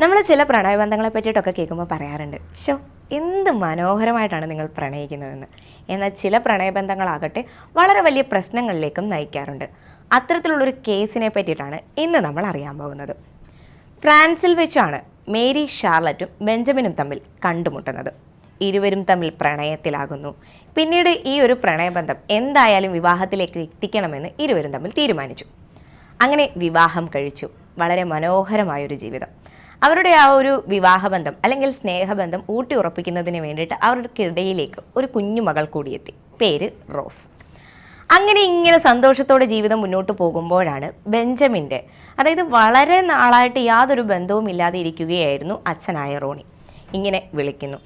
നമ്മൾ ചില പ്രണയബന്ധങ്ങളെ പറ്റിയിട്ടൊക്കെ കേൾക്കുമ്പോൾ പറയാറുണ്ട് ഷോ എന്ത് മനോഹരമായിട്ടാണ് നിങ്ങൾ പ്രണയിക്കുന്നതെന്ന്. എന്നാൽ ചില പ്രണയബന്ധങ്ങളാകട്ടെ വളരെ വലിയ പ്രശ്നങ്ങളിലേക്കും നയിക്കാറുണ്ട്. അത്തരത്തിലുള്ളൊരു കേസിനെ പറ്റിയിട്ടാണ് ഇന്ന് നമ്മൾ അറിയാൻ പോകുന്നത്. ഫ്രാൻസിൽ വെച്ചാണ് മേരി ഷാർലറ്റും ബെഞ്ചമിനും തമ്മിൽ കണ്ടുമുട്ടുന്നത്. ഇരുവരും തമ്മിൽ പ്രണയത്തിലാകുന്നു. പിന്നീട് ഈ ഒരു പ്രണയബന്ധം എന്തായാലും വിവാഹത്തിലേക്ക് എത്തിക്കണമെന്ന് ഇരുവരും തമ്മിൽ തീരുമാനിച്ചു. അങ്ങനെ വിവാഹം കഴിച്ചു. വളരെ മനോഹരമായൊരു ജീവിതം. അവരുടെ ആ ഒരു വിവാഹബന്ധം അല്ലെങ്കിൽ സ്നേഹബന്ധം ഊട്ടി ഉറപ്പിക്കുന്നതിന് വേണ്ടിയിട്ട് അവർക്കിടയിലേക്ക് ഒരു കുഞ്ഞുമകൾ കൂടിയെത്തി. പേര് റോസ്. അങ്ങനെ ഇങ്ങനെ സന്തോഷത്തോടെ ജീവിതം മുന്നോട്ട് പോകുമ്പോഴാണ് ബെഞ്ചമിന്റെ അതായത് വളരെ നാളായിട്ട് യാതൊരു ബന്ധവും ഇല്ലാതെ ഇരിക്കുകയായിരുന്നു അച്ഛനായ റോണി. ഇങ്ങനെ വിളിക്കുന്നു.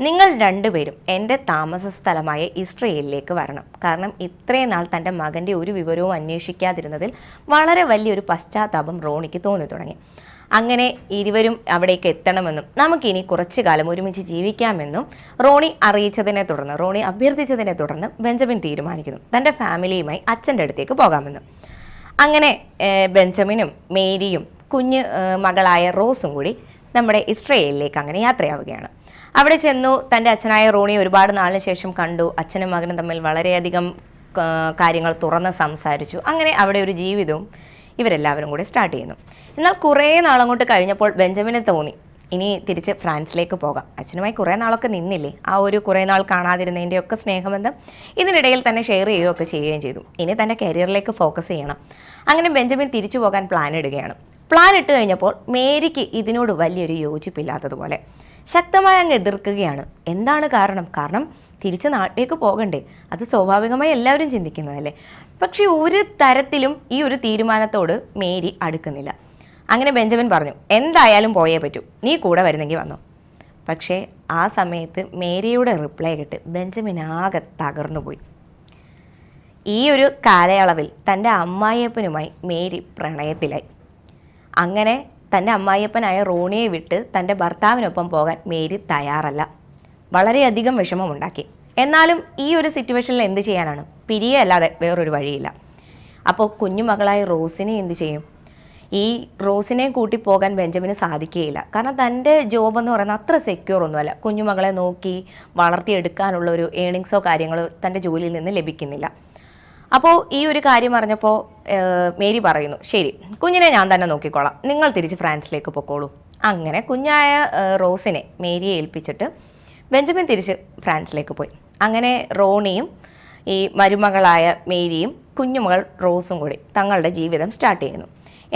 നിങ്ങൾ രണ്ടുപേരും എന്റെ താമസ സ്ഥലമായ ഇസ്രയേലിലേക്ക് വരണം. കാരണം ഇത്രയും നാൾ തന്റെ മകന്റെ ഒരു വിവരവും അന്വേഷിക്കാതിരുന്നതിൽ വളരെ വലിയൊരു പശ്ചാത്താപം റോണിക്ക് തോന്നി തുടങ്ങി. അങ്ങനെ ഇരുവരും അവിടേക്ക് എത്തണമെന്നും നമുക്കിനി കുറച്ചു കാലം ഒരുമിച്ച് ജീവിക്കാമെന്നും റോണി അറിയിച്ചതിനെ തുടർന്ന് റോണി അഭ്യർത്ഥിച്ചതിനെ തുടർന്ന് ബെഞ്ചമിൻ തീരുമാനിക്കുന്നു. തന്റെ ഫാമിലിയുമായി അച്ഛന്റെ അടുത്തേക്ക് പോകാമെന്നും. അങ്ങനെ ബെഞ്ചമിനും മേരിയും കുഞ്ഞ് മകളായ റോസും കൂടി നമ്മുടെ ഇസ്രയേലിലേക്ക് അങ്ങനെ യാത്രയാവുകയാണ്. അവിടെ ചെന്നു തന്റെ അച്ഛനായ റോണി ഒരുപാട് നാളിന് ശേഷം കണ്ടു. അച്ഛനും മകനും തമ്മിൽ വളരെയധികം കാര്യങ്ങൾ തുറന്ന് സംസാരിച്ചു. അങ്ങനെ അവിടെ ഒരു ജീവിതവും ഇവരെല്ലാവരും കൂടി സ്റ്റാർട്ട് ചെയ്യുന്നു. എന്നാൽ കുറേ നാളങ്ങോട്ട് കഴിഞ്ഞപ്പോൾ ബെഞ്ചമിന് തോന്നി ഇനി തിരിച്ച് ഫ്രാൻസിലേക്ക് പോകാം. അച്ഛനുമായി കുറേ നാളൊക്കെ നിന്നില്ലേ? ആ ഒരു കുറേ നാൾ കാണാതിരുന്നതിന്റെ ഒക്കെ സ്നേഹബന്ധം ഇതിനിടയിൽ തന്നെ ഷെയർ ചെയ്യുകയൊക്കെ ചെയ്യുകയും ചെയ്തു. ഇനി തന്റെ കരിയറിലേക്ക് ഫോക്കസ് ചെയ്യണം. അങ്ങനെ ബെഞ്ചമിൻ തിരിച്ചു പോകാൻ പ്ലാൻ ഇടുകയാണ്. പ്ലാൻ ഇട്ട് കഴിഞ്ഞപ്പോൾ മേരിക്ക് ഇതിനോട് വലിയൊരു യോജിപ്പില്ലാത്തതുപോലെ ശക്തമായി അങ്ങ് എതിർക്കുകയാണ്. എന്താണ് കാരണം? കാരണം തിരിച്ച് നാട്ടിലേക്ക് പോകണ്ടേ? അത് സ്വാഭാവികമായി എല്ലാവരും ചിന്തിക്കുന്നതല്ലേ? പക്ഷേ ഒരു തരത്തിലും ഈ ഒരു തീരുമാനത്തോട് മേരി അടുക്കുന്നില്ല. അങ്ങനെ ബെഞ്ചമിൻ പറഞ്ഞു എന്തായാലും പോയേ പറ്റൂ. നീ കൂടെ വരുന്നെങ്കിൽ വന്നോ. പക്ഷേ ആ സമയത്ത് മേരിയുടെ റിപ്ലൈ കിട്ട് ബെഞ്ചമിൻ ആകെ തകർന്നു പോയി. ഈ ഒരു കാലയളവിൽ തന്റെ അമ്മായിയപ്പനുമായി മേരി പ്രണയത്തിലായി. അങ്ങനെ തന്റെ അമ്മായിയപ്പനായ റോണിയെ വിട്ട് തന്റെ ഭർത്താവിനൊപ്പം പോകാൻ മേരി തയ്യാറല്ല. വളരെയധികം വിഷമമുണ്ടാക്കി എന്നാലും ഈ ഒരു സിറ്റുവേഷനിൽ എന്ത് ചെയ്യാനാണ്? പിരിയല്ലാതെ വേറൊരു വഴിയില്ല. അപ്പോൾ കുഞ്ഞുമകളായ റോസിനെ എന്ത് ചെയ്യും? ഈ റോസിനെ കൂട്ടി പോകാൻ ബെഞ്ചമിന് സാധിക്കുകയില്ല. കാരണം തന്റെ ജോബ് എന്ന് പറയുന്നത് അത്ര സെക്യൂർ ഒന്നുമല്ല. കുഞ്ഞുമകളെ നോക്കി വളർത്തിയെടുക്കാനുള്ള ഒരു ഏണിങ്സോ കാര്യങ്ങളോ തന്റെ ജോലിയിൽ നിന്ന് ലഭിക്കുന്നില്ല. അപ്പോൾ ഈ ഒരു കാര്യം അറിഞ്ഞപ്പോൾ മേരി പറയുന്നു ശരി കുഞ്ഞിനെ ഞാൻ തന്നെ നോക്കിക്കോളാം. നിങ്ങൾ തിരിച്ച് ഫ്രാൻസിലേക്ക് പൊക്കോളൂ. അങ്ങനെ കുഞ്ഞായ റോസിനെ മേരിയെ ഏൽപ്പിച്ചിട്ട് ബെഞ്ചമിൻ തിരിച്ച് ഫ്രാൻസിലേക്ക് പോയി. അങ്ങനെ റോണിയും ഈ മരുമകളായ മേരിയും കുഞ്ഞുമകൾ റോസും കൂടി തങ്ങളുടെ ജീവിതം സ്റ്റാർട്ട് ചെയ്യുന്നു.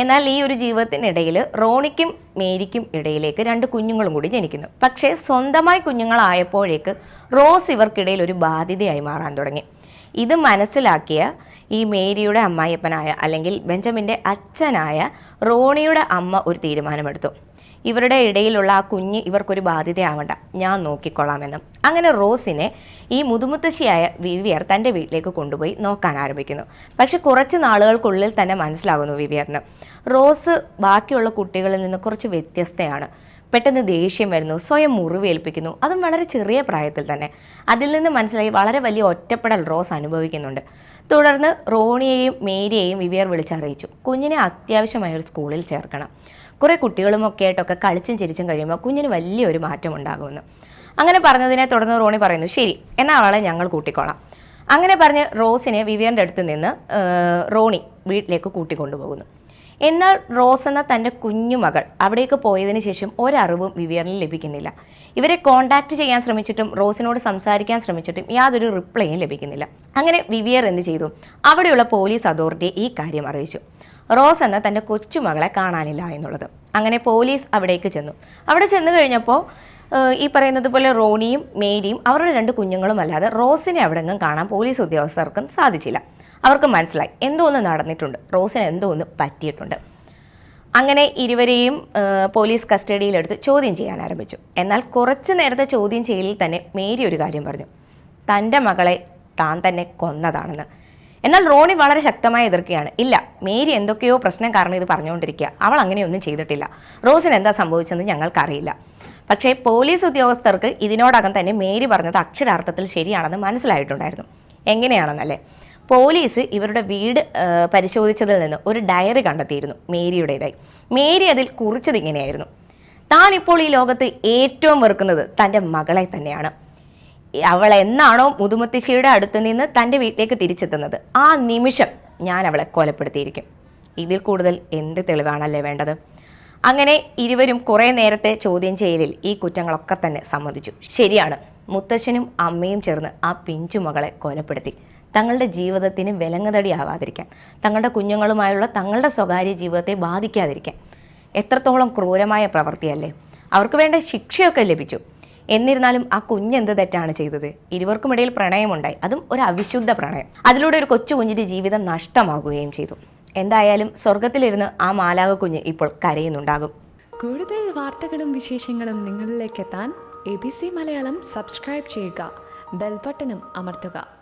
എന്നാൽ ഈ ഒരു ജീവിതത്തിനിടയിൽ റോണിക്കും മേരിക്കും ഇടയിലേക്ക് രണ്ട് കുഞ്ഞുങ്ങളും കൂടി ജനിക്കുന്നു. പക്ഷേ സ്വന്തമായി കുഞ്ഞുങ്ങളായപ്പോഴേക്ക് റോസ് ഇവർക്കിടയിൽ ഒരു ബാധ്യതയായി മാറാൻ തുടങ്ങി. ഇത് മനസ്സിലാക്കിയ ഈ മേരിയുടെ അമ്മായിയപ്പനായ അല്ലെങ്കിൽ ബെഞ്ചമിന്റെ അച്ഛനായ റോണിയുടെ അമ്മ ഒരു തീരുമാനമെടുത്തു. ഇവരുടെ ഇടയിലുള്ള ആ കുഞ്ഞ് ഇവർക്കൊരു ബാധ്യതയാവണ്ട. ഞാൻ നോക്കിക്കൊള്ളാമെന്നും. അങ്ങനെ റോസിനെ ഈ മുതുമുത്തശ്ശിയായ വിവിയർ തന്റെ വീട്ടിലേക്ക് കൊണ്ടുപോയി നോക്കാൻ ആരംഭിക്കുന്നു. പക്ഷെ കുറച്ച് നാളുകൾക്കുള്ളിൽ തന്നെ മനസ്സിലാകുന്നു വിവിയറിന്. റോസ് ബാക്കിയുള്ള കുട്ടികളിൽ നിന്ന് കുറച്ച് വ്യത്യസ്തയാണ്. പെട്ടെന്ന് ദേഷ്യം വരുന്നു സ്വയം മുറിവേൽപ്പിക്കുന്നു. അതും വളരെ ചെറിയ പ്രായത്തിൽ തന്നെ. അതിൽ നിന്ന് മനസ്സിലായി വളരെ വലിയ ഒറ്റപ്പെടൽ റോസ് അനുഭവിക്കുന്നുണ്ട്. തുടർന്ന് റോണിയെയും മേരിയെയും വിവിയർ വിളിച്ചറിയിച്ചു കുഞ്ഞിനെ അത്യാവശ്യമായ ഒരു സ്കൂളിൽ ചേർക്കണം. കുറേ കുട്ടികളുമൊക്കെ ആയിട്ടൊക്കെ കളിച്ചും ചിരിച്ചും കഴിയുമ്പോൾ കുഞ്ഞിന് വലിയൊരു മാറ്റം ഉണ്ടാകുമെന്ന്. അങ്ങനെ പറഞ്ഞതിനെ തുടർന്ന് റോണി പറയുന്നു ശരി എന്നാൽ അവളെ ഞങ്ങൾ കൂട്ടിക്കോളാം. അങ്ങനെ പറഞ്ഞ് റോസിനെ വിവിയറിന്റെ അടുത്ത് നിന്ന് റോണി വീട്ടിലേക്ക് കൂട്ടിക്കൊണ്ടുപോകുന്നു. എന്നാൽ റോസ് എന്ന തന്റെ കുഞ്ഞുമകൾ അവിടേക്ക് പോയതിനു ശേഷം ഒരറിവും വിവിയറിന് ലഭിക്കുന്നില്ല. ഇവരെ കോണ്ടാക്ട് ചെയ്യാൻ ശ്രമിച്ചിട്ടും റോസിനോട് സംസാരിക്കാൻ ശ്രമിച്ചിട്ടും യാതൊരു റിപ്ലൈയും ലഭിക്കുന്നില്ല. അങ്ങനെ വിവിയർ എന്ത് ചെയ്തു? അവിടെയുള്ള പോലീസ് അതോറിറ്റി ഈ കാര്യം അറിയിച്ചു. റോസ് എന്ന തന്റെ കൊച്ചുമകളെ കാണാനില്ല എന്നുള്ളത്. അങ്ങനെ പോലീസ് അവിടേക്ക് ചെന്നു. അവിടെ ചെന്നു കഴിഞ്ഞപ്പോൾ ഈ പറയുന്നത് പോലെ റോണിയും മേരിയും അവരുടെ രണ്ട് കുഞ്ഞുങ്ങളും അല്ലാതെ റോസിനെ അവിടെങ്ങും കാണാൻ പോലീസ് ഉദ്യോഗസ്ഥർക്കും സാധിച്ചില്ല. അവർക്ക് മനസ്സിലായി. എന്തോ ഒന്ന് നടന്നിട്ടുണ്ട്? റോസിന് എന്തോ ഒന്ന് പറ്റിയിട്ടുണ്ട്? അങ്ങനെ ഇരുവരെയും പോലീസ് കസ്റ്റഡിയിലെടുത്ത് ചോദ്യം ചെയ്യാൻ ആരംഭിച്ചു. എന്നാൽ കുറച്ച് നേരത്തെ ചോദ്യം ചെയ്യലിൽ തന്നെ മേരി ഒരു കാര്യം പറഞ്ഞു. തന്റെ മകളെ താൻ തന്നെ കൊന്നതാണെന്ന്. എന്നാൽ റോണി വളരെ ശക്തമായി എതിർക്കുകയാണ്. ഇല്ല മേരി എന്തൊക്കെയോ പ്രശ്നം കാരണം ഇത് പറഞ്ഞുകൊണ്ടിരിക്കുക. അവൾ അങ്ങനെയൊന്നും ചെയ്തിട്ടില്ല. റോസിന് എന്താ സംഭവിച്ചെന്ന് ഞങ്ങൾക്കറിയില്ല. പക്ഷേ പോലീസ് ഉദ്യോഗസ്ഥർക്ക് ഇതിനോടകം തന്നെ മേരി പറഞ്ഞത് അക്ഷരാർത്ഥത്തിൽ ശരിയാണെന്ന് മനസ്സിലായിട്ടുണ്ടായിരുന്നു. എങ്ങനെയാണെന്നല്ലേ? പോലീസ് ഇവരുടെ വീട് പരിശോധിച്ചതിൽ നിന്ന് ഒരു ഡയറി കണ്ടെത്തിയിരുന്നു മേരിയുടേതായി. മേരി അതിൽ കുറിച്ചത് ഇങ്ങനെയായിരുന്നു. താൻ ഇപ്പോൾ ഈ ലോകത്ത് ഏറ്റവും വെറുക്കുന്നത് തന്റെ മകളെ തന്നെയാണ്. അവൾ എന്നാണോ മുതുമുത്തശ്ശിയുടെ അടുത്ത് നിന്ന് തന്റെ വീട്ടിലേക്ക് തിരിച്ചെത്തുന്നത്? ആ നിമിഷം ഞാൻ അവളെ കൊലപ്പെടുത്തിയിരിക്കും. ഇതിൽ കൂടുതൽ എന്ത് തെളിവാണല്ലേ വേണ്ടത്? അങ്ങനെ ഇരുവരും കുറേ നേരത്തെ ചോദ്യം ചെയ്യലിൽ ഈ കുറ്റങ്ങളൊക്കെ തന്നെ സമ്മതിച്ചു. ശരിയാണ് മുത്തശ്ശനും അമ്മയും ചേർന്ന് ആ പിഞ്ചു മകളെ കൊലപ്പെടുത്തി. തങ്ങളുടെ ജീവിതത്തിന് വിലങ്ങുതടിയാവാതിരിക്കാൻ തങ്ങളുടെ കുഞ്ഞുങ്ങളുമായുള്ള തങ്ങളുടെ സ്വകാര്യ ജീവിതത്തെ ബാധിക്കാതിരിക്കാൻ. എത്രത്തോളം ക്രൂരമായ പ്രവൃത്തിയല്ലേ. അവർക്ക് വേണ്ട ശിക്ഷയൊക്കെ ലഭിച്ചു. എന്നിരുന്നാലും ആ കുഞ്ഞെന്ത് തെറ്റാണ് ചെയ്തത്? ഇരുവർക്കുമിടയിൽ പ്രണയമുണ്ടായി. അതും ഒരു അവിശുദ്ധ പ്രണയം. അതിലൂടെ ഒരു കൊച്ചു കുഞ്ഞിന്റെ ജീവിതം നഷ്ടമാകുകയും ചെയ്തു. എന്തായാലും സ്വർഗത്തിലിരുന്ന് ആ മാലാക കുഞ്ഞ് ഇപ്പോൾ കരയുന്നുണ്ടാകും. കൂടുതൽ വാർത്തകളും വിശേഷങ്ങളും നിങ്ങളിലേക്ക് എത്താൻ A B C Malayalam subscribe ചെയ്യുക. ബെൽബട്ടനും അമർത്തുക.